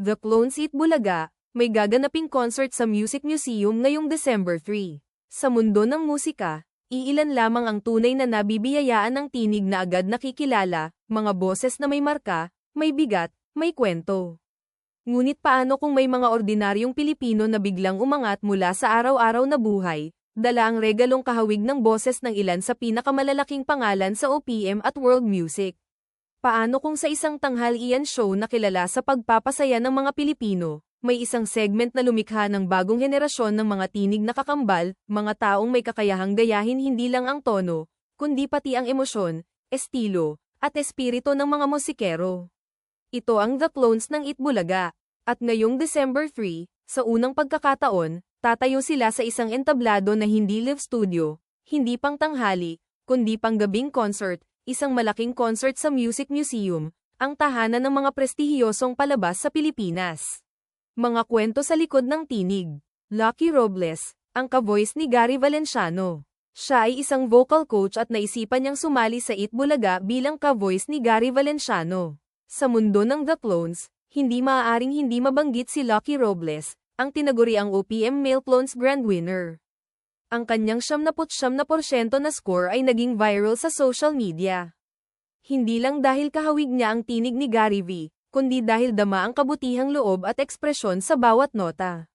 The Clones Eat Bulaga, may gaganaping concert sa Music Museum ngayong December 3. Sa mundo ng musika, iilan lamang ang tunay na nabibiyayaan ng tinig na agad nakikilala, mga boses na may marka, may bigat, may kwento. Ngunit paano kung may mga ordinaryong Pilipino na biglang umangat mula sa araw-araw na buhay, dala ang regalong kahawig ng boses ng ilan sa pinakamalalaking pangalan sa OPM at world music? Paano kung sa isang tanghalian show na kilala sa pagpapasaya ng mga Pilipino, may isang segment na lumikha ng bagong henerasyon ng mga tinig na kakambal, mga taong may kakayahang gayahin hindi lang ang tono, kundi pati ang emosyon, estilo, at espiritu ng mga musikero. Ito ang The Clones ng Itbulaga. At ngayong December 3, sa unang pagkakataon, tatayo sila sa isang entablado na hindi live studio, hindi pang tanghali, kundi pang gabing concert, isang malaking concert sa Music Museum, ang tahanan ng mga prestihiyosong palabas sa Pilipinas. Mga kwento sa likod ng tinig. Lucky Robles, ang ka-voice ni Gary Valenciano. Siya ay isang vocal coach at naisipan niyang sumali sa Itbulaga bilang ka-voice ni Gary Valenciano. Sa mundo ng The Clones, hindi maaaring hindi mabanggit si Lucky Robles, ang tinaguriang OPM Male Clones Grand Winner ang kanyang 79% na score ay naging viral sa social media. Hindi lang dahil kahawig niya ang tinig ni Gary V, kundi dahil dama ang kabutihang loob at ekspresyon sa bawat nota.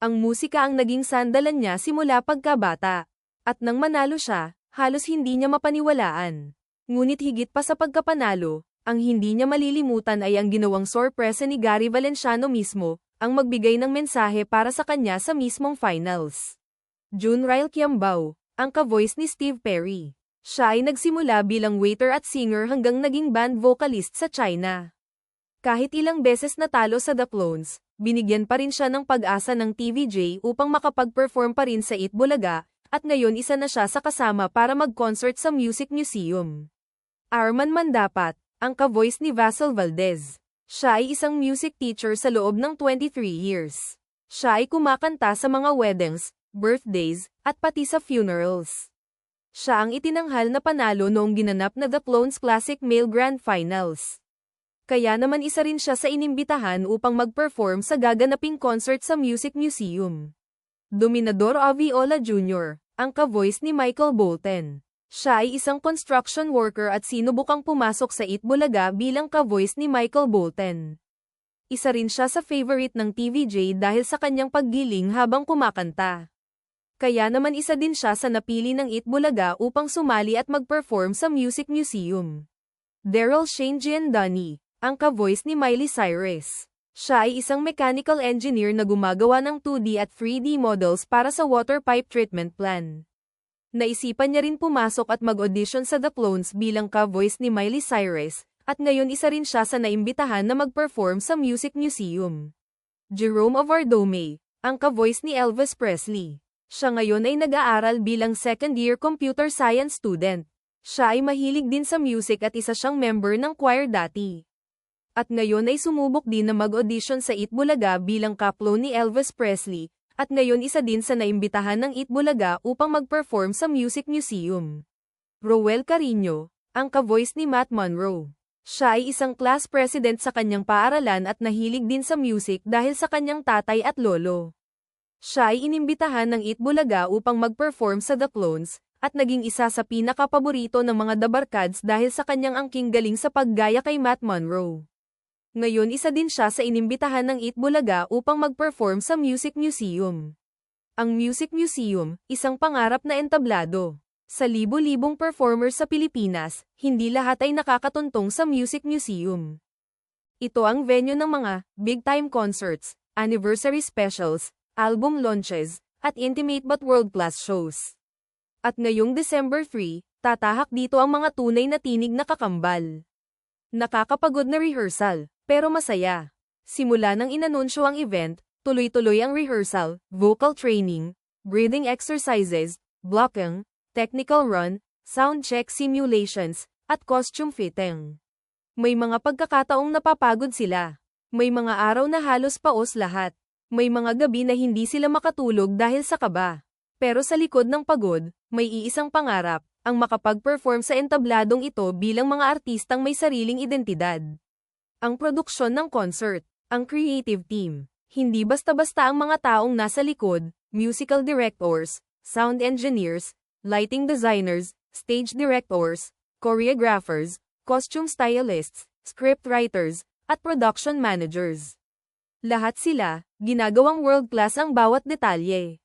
Ang musika ang naging sandalan niya simula pagkabata. At nang manalo siya, halos hindi niya mapaniwalaan. Ngunit higit pa sa pagkapanalo, ang hindi niya malilimutan ay ang ginawang sorpresa ni Gary Valenciano mismo, ang magbigay ng mensahe para sa kanya sa mismong finals. Junrail Kiambao, ang ka-voice ni Steve Perry. Siya ay nagsimula bilang waiter at singer hanggang naging band vocalist sa China. Kahit ilang beses natalo sa The Clones, binigyan pa rin siya ng pag-asa ng TVJ upang makapag-perform pa rin sa Itbulaga, at ngayon isa na siya sa kasama para mag-concert sa Music Museum. Arman Mandapat, ang ka-voice ni Vassal Valdez. Siya ay isang music teacher sa loob ng 23 years. Siya ay kumakanta sa mga weddings, birthdays, at pati sa funerals. Siya ang itinanghal na panalo noong ginanap na The Clones Classic Male Grand Finals. Kaya naman isa rin siya sa inimbitahan upang mag-perform sa gaganaping concert sa Music Museum. Dominador Aviola Jr., ang ka-voice ni Michael Bolton. Siya ay isang construction worker at sinubukang pumasok sa Itbulaga bilang ka-voice ni Michael Bolton. Isa rin siya sa favorite ng TVJ dahil sa kanyang paggiling habang kumakanta. Kaya naman isa din siya sa napili ng Itbulaga upang sumali at mag-perform sa Music Museum. Daryl Shane Giandani, ang ka-voice ni Miley Cyrus. Siya ay isang mechanical engineer na gumagawa ng 2D at 3D models para sa water pipe treatment plan. Naisipan niya rin pumasok at mag-audition sa The Clones bilang ka-voice ni Miley Cyrus, at ngayon isa rin siya sa naimbitahan na mag-perform sa Music Museum. Jerome Avardome, ang ka-voice ni Elvis Presley. Siya ngayon ay nag-aaral bilang second-year computer science student. Siya ay mahilig din sa music at isa siyang member ng choir dati. At ngayon ay sumubok din na mag-audition sa Itbulaga bilang kaplo ni Elvis Presley, at ngayon isa din sa naimbitahan ng Itbulaga upang mag-perform sa Music Museum. Rowel Carino, ang ka-voice ni Matt Monroe. Siya ay isang class president sa kanyang paaralan at nahilig din sa music dahil sa kanyang tatay at lolo. Siya ay inimbitahan ng Itbulaga upang mag-perform sa The Clones, at naging isa sa pinakapaborito ng mga Dabarkads dahil sa kanyang angking galing sa paggaya kay Matt Monroe. Ngayon isa din siya sa inimbitahan ng Itbulaga upang mag-perform sa Music Museum. Ang Music Museum, isang pangarap na entablado. Sa libo-libong performers sa Pilipinas, hindi lahat ay nakakatuntong sa Music Museum. Ito ang venue ng mga big-time concerts, anniversary specials, album launches, at intimate but world-class shows. At ngayong December 3, tatahak dito ang mga tunay na tinig na kakambal. Nakakapagod na rehearsal, pero masaya. Simula nang inanunsyo ang event, tuloy-tuloy ang rehearsal, vocal training, breathing exercises, blocking, technical run, sound check simulations, at costume fitting. May mga pagkakataong napapagod sila. May mga araw na halos paos lahat. May mga gabi na hindi sila makatulog dahil sa kaba. Pero sa likod ng pagod, may iisang pangarap, ang makapag-perform sa entabladong ito bilang mga artistang may sariling identidad. Ang produksyon ng concert. Ang creative team. Hindi basta-basta ang mga taong nasa likod, musical directors, sound engineers, lighting designers, stage directors, choreographers, costume stylists, script writers, at production managers. Lahat sila, ginagawang world-class ang bawat detalye.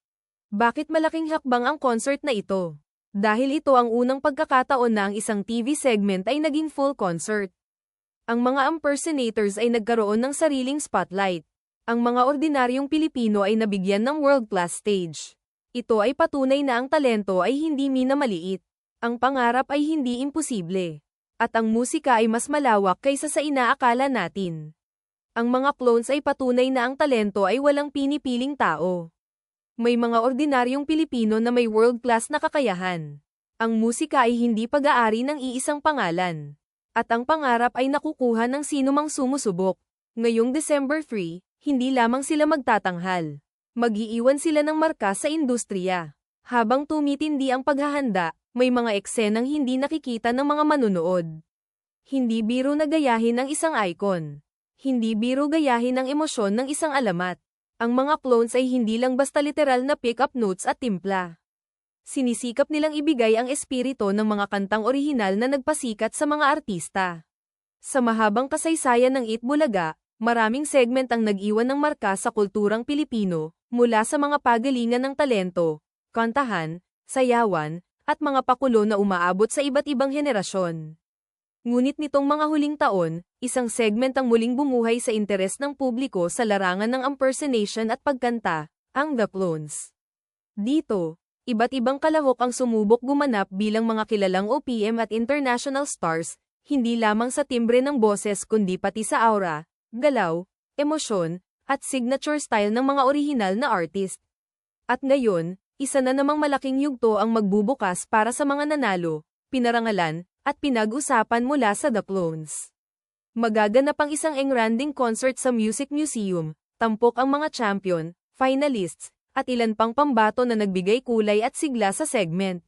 Bakit malaking hakbang ang concert na ito? Dahil ito ang unang pagkakataon na ang isang TV segment ay naging full concert. Ang mga impersonators ay nagkaroon ng sariling spotlight. Ang mga ordinaryong Pilipino ay nabigyan ng world-class stage. Ito ay patunay na ang talento ay hindi minamaliit. Ang pangarap ay hindi imposible. At ang musika ay mas malawak kaysa sa inaakala natin. Ang mga clones ay patunay na ang talento ay walang pinipiling tao. May mga ordinaryong Pilipino na may world-class na kakayahan. Ang musika ay hindi pag-aari ng iisang pangalan. At ang pangarap ay nakukuha ng sinumang sumusubok. Ngayong December 3, hindi lamang sila magtatanghal. Magiiwan sila ng marka sa industriya. Habang tumitindi ang paghahanda, may mga eksenang hindi nakikita ng mga manunood. Hindi biro na gayahin ng isang icon. Hindi biro gayahin ang emosyon ng isang alamat. Ang mga clones ay hindi lang basta literal na pick-up notes at timpla. Sinisikap nilang ibigay ang espiritu ng mga kantang orihinal na nagpasikat sa mga artista. Sa mahabang kasaysayan ng Itbulaga, Maraming segment ang nag-iwan ng marka sa kulturang Pilipino, mula sa mga pagalingan ng talento, kantahan, sayawan, at mga pakulo na umaabot sa iba't ibang henerasyon. Ngunit nitong mga huling taon, isang segment ang muling bumuhay sa interes ng publiko sa larangan ng impersonation at pagkanta, ang The Clones. Dito, iba't ibang kalahok ang sumubok gumanap bilang mga kilalang OPM at international stars, hindi lamang sa timbre ng boses kundi pati sa aura, galaw, emosyon, at signature style ng mga orihinal na artist. At ngayon, isa na namang malaking yugto ang magbubukas para sa mga nanalo, pinarangalan, at pinag-usapan mula sa The Clones. Magaganap ang isang engranding concert sa Music Museum, tampok ang mga champion, finalists, at ilan pang pambato na nagbigay kulay at sigla sa segment.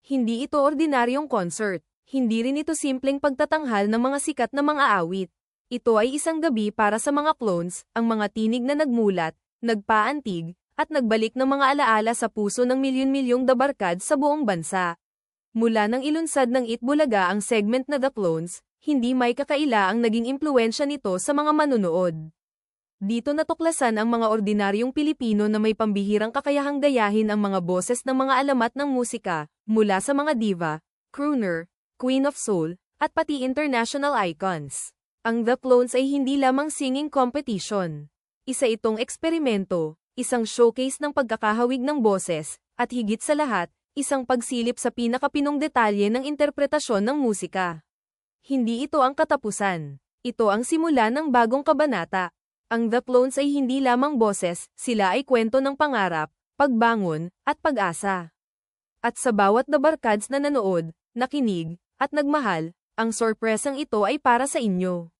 Hindi ito ordinaryong concert, hindi rin ito simpleng pagtatanghal ng mga sikat na mga awit. Ito ay isang gabi para sa mga clones, ang mga tinig na nagmulat, nagpaantig, at nagbalik ng mga alaala sa puso ng milyon-milyong dabarkad sa buong bansa. Mula nang ilunsad ng Itbulaga ang segment na The Clones, hindi may kakaila ang naging impluensya nito sa mga manunood. Dito natuklasan ang mga ordinaryong Pilipino na may pambihirang kakayahang gayahin ang mga boses ng mga alamat ng musika, mula sa mga diva, crooner, queen of soul, at pati international icons. Ang The Clones ay hindi lamang singing competition. Isa itong eksperimento, isang showcase ng pagkakahawig ng boses, at higit sa lahat, isang pagsilip sa pinakapinong detalye ng interpretasyon ng musika. Hindi ito ang katapusan. Ito ang simula ng bagong kabanata. Ang The Clones ay hindi lamang boses, sila ay kwento ng pangarap, pagbangon, at pag-asa. At sa bawat dabarkads na nanood, nakinig, at nagmahal, ang sorpresang ito ay para sa inyo.